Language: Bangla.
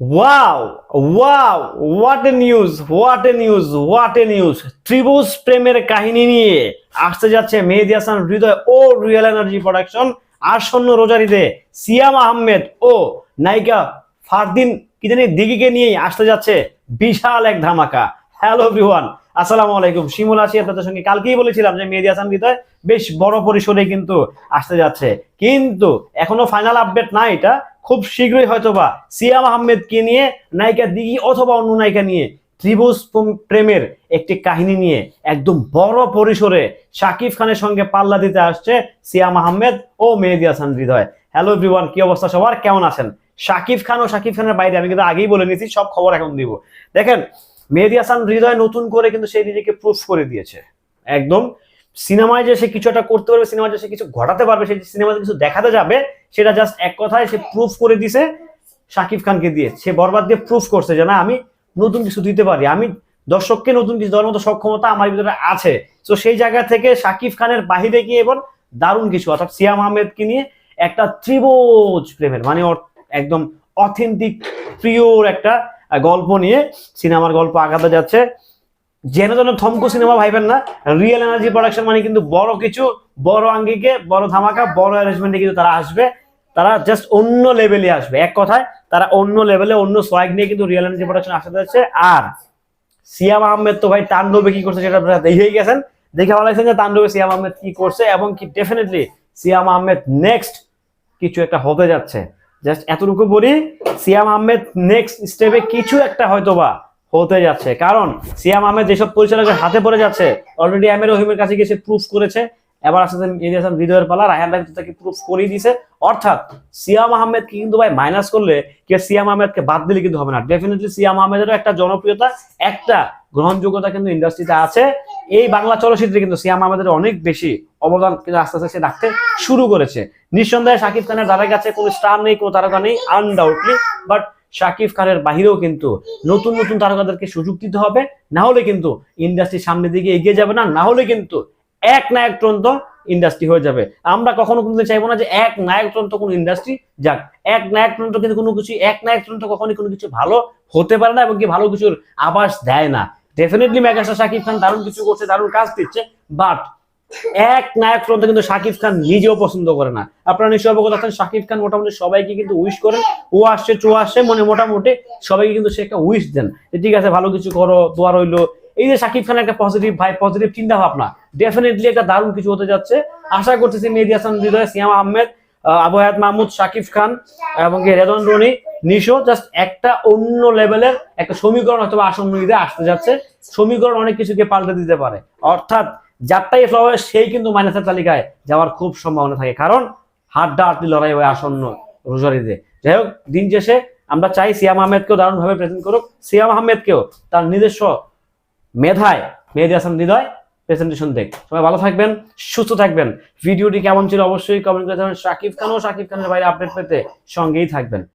Wow wow what a news what a news what a news ত্রিভুজ প্রেমের কাহিনী নিয়ে আসতে যাচ্ছে মেহেদি হাসান হৃদয় ও রিয়েল এনার্জি প্রোডাকশন আসন্ন রোজারিতে সিয়াম আহমেদ ও নায়িকা ফারদিন কি জানি দিঘিকে নিয়েই আসতে যাচ্ছে বিশাল এক ধামাকা। হ্যালো এভরিওয়ান আসসালামু আলাইকুম। শিমুল আছি আপনাদের সঙ্গে। কালকেই বলেছিলাম যে মেহেদি হাসান হৃদয় বেশ বড় পরিসরে কিন্তু আসতে যাচ্ছে। কিন্তু এখনও ফাইনাল আপডেট না এটা। খুব শীঘ্রই হয়তোবা সিয়াম আহমেদকে নিয়ে, নায়িকা দিঘি অথবা অন্য নায়িকা নিয়ে ত্রিভুজ প্রেমের একটি কাহিনী নিয়ে একদম বড় পরিসরে শাকিব খানের সঙ্গে পাল্লা দিতে আসছে সিয়াম আহমেদ ও মেহেদি হাসান হৃদয়। হ্যালো এভরিওয়ান কি অবস্থা সবার? কেমন আছেন? শাকিব খান ও শাকিব খানের বাইরে, আমি কিন্তু আগেই বলে নিয়েছি, সব খবর এখন দিব। দেখেন, মেহেদি হাসান হৃদয় নতুন করে কিন্তু সেই নিজেকে প্রুফ করে দিয়েছে। একদম সিনেমায় যে সে কিছু একটা করতে পারবে সিনেমায় যে সে কিছু ঘটাতে পারবে সে সিনেমাতে কিছু দেখাতে যাবে সেটা জাস্ট এক কথায় সে প্রুফ করে দিছে শাকিব খানকে দিয়ে। সে বরবাদ দিয়ে প্রুফ করছে যে না আমি নতুন কিছু দিতে পারি। আমি দর্শককে নতুন কিছু দেওয়ার মতো সক্ষমতা আমার ভিতরে আছে। তো সেই জায়গা থেকে শাকিব খানের বাহিরে গিয়ে এবার দারুণ কিছু অর্থাৎ সিয়াম আহমেদকে নিয়ে একটা ত্রিভুজ প্রেমের মানে একদম অথেন্টিক প্রিয়র একটা গল্প নিয়ে সিনেমার গল্প আগাতে যাচ্ছে। যেন যেন থমকু সিনেমা ভাইবেন না রিয়েল এনার্জি প্রোডাকশন মানে কিন্তু বড় কিছু, বড় আঙ্গিকে, বড় ধামাকা, বড় অ্যারেঞ্জমেন্টে কিন্তু তারা আসবে। তারা জাস্ট অন্য লেভেলে আসবে। এক কথায়, তারা অন্য লেভেলে অন্য সোয়াগ নিয়ে কিন্তু রিয়েল এনার্জি প্রোডাকশন আসতে যাচ্ছে। আর সিয়াম আহমেদ তো ভাই তাণ্ডবে কি করছে সেটা আপনারা দেখেই গেছেন। দেখে ভালো লাগছে যে তাণ্ডবে সিয়াম আহমেদ কি করছে এবং কি ডেফিনেটলি সিয়াম আহমেদ নেক্সট কিছু একটা হতে যাচ্ছে। জাস্ট এতটুকু বলি, সিয়াম আহমেদ নেক্সট স্টেপে কিছু একটা হয়তোবা হতে যাচ্ছে। কারণ সিয়াম আহমেদ যেসব পরিচালকের হাতে পড়ে যাচ্ছে অলরেডি আমের রহিমের কাছে গিয়ে সে প্রুফ করেছে। এবার আসতে মেহেদি হৃদয়ের পালা, রায়হান রায় তাকে প্রুফ করিয়ে দিছে অর্থাৎ সিয়াম আহমেদকে কিন্তু ভাই মাইনাস করলে কে সিয়াম আহমেদকে বাদ দিলে কিন্তু হবে না। ডেফিনেটলি সিয়াম আহমেদেরও একটা জনপ্রিয়তা, একটা গ্রহণযোগ্যতা কিন্তু ইন্ডাস্ট্রিতে আছে। এই বাংলা চলচ্চিত্রে কিন্তু সিয়াম আহমেদের অনেক বেশি অবদান কিন্তু আস্তে আস্তে সে রাখতে শুরু করেছে। নিঃসন্দেহে শাকিব খানের দ্বারের কাছে কোনো স্টার নেই, কোনো তারকা নেই আনডাউটলি বাট শাকিব খানের বাহিরেও কিন্তু নতুন নতুন তারকাদেরকে সুযোগ দিতে হবে। না হলে কিন্তু ইন্ডাস্ট্রি সামনের দিকে এগিয়ে যাবে না না হলে কিন্তু এক নায়ক টন্ত ইন্ডাস্ট্রি হয়ে যাবে। আমরা কখনো কিন্তু চাইব না যে এক নায়ক টন্ত কোনো ইন্ডাস্ট্রি যাক। এক নায়ক টন্ত কিন্তু কোনো কিছু এক নায়ক টন্ত কখনোই কোনো কিছু ভালো হতে পারে না এবং কি ভালো কিছুর আভাস দেয় না। ডেফিনেটলি মেগাস্টার শাকিব খান দারুণ কিছু করছে, দারুণ কাজ দিচ্ছে বাট এক নায়ক টন্ত কিন্তু শাকিব খান নিজেও পছন্দ করে না। আপনারা নিশ্চয় অবগত আছেন শাকিব খান মোটামুটি সবাইকে কিন্তু উইশ করেন ও আসছে চো আসছে মনে মোটামুটি সবাইকে কিন্তু সে একটা উইশ দেন। ঠিক আছে ভালো কিছু করো দোয়া রইল। এই যে শাকিব খানের একটা পজিটিভ ভাই পজিটিভ চিন্তা ভাবনা ডেফিনেটলি একটা দারুণ কিছু হতে যাচ্ছে। আশা করতেছি মেহেদি হাসান হৃদয় সিয়াম আহমেদ আহ, আবু মাহমুদ শাকিব খান এবং রেদন রনি নিশো জাস্ট একটা অন্য লেভেলের একটা সমীকরণ অথবা আসন্ন ঈদে আসতে যাচ্ছে। সমীকরণ অনেক কিছুকে পাল্টে দিতে পারে। অর্থাৎ যারটাই ফ্লপ হয় সেই কিন্তু মাইনাসের তালিকায় যাওয়ার খুব সম্ভাবনা থাকে। কারণ হাড্ডা হাড্ডি লড়াই হয় আসন্ন রোজারিতে। যাই হোক, দিন শেষে আমরা চাই সিয়াম আহমেদকেও দারুণভাবে প্রেজেন্ট করুক। সিয়াম আহমেদকেও তার নিজস্ব মেধায়, মেহেদি হাসান হৃদয় প্রেজেন্টেশন দেখ। সবাই ভালো থাকবেন, সুস্থ থাকবেন। ভিডিওটি কেমন ছিল অবশ্যই কমেন্ট করে থাকবেন শাকিব খান ও শাকিব খানের বাইরে আপডেট পেতে সঙ্গেই থাকবেন।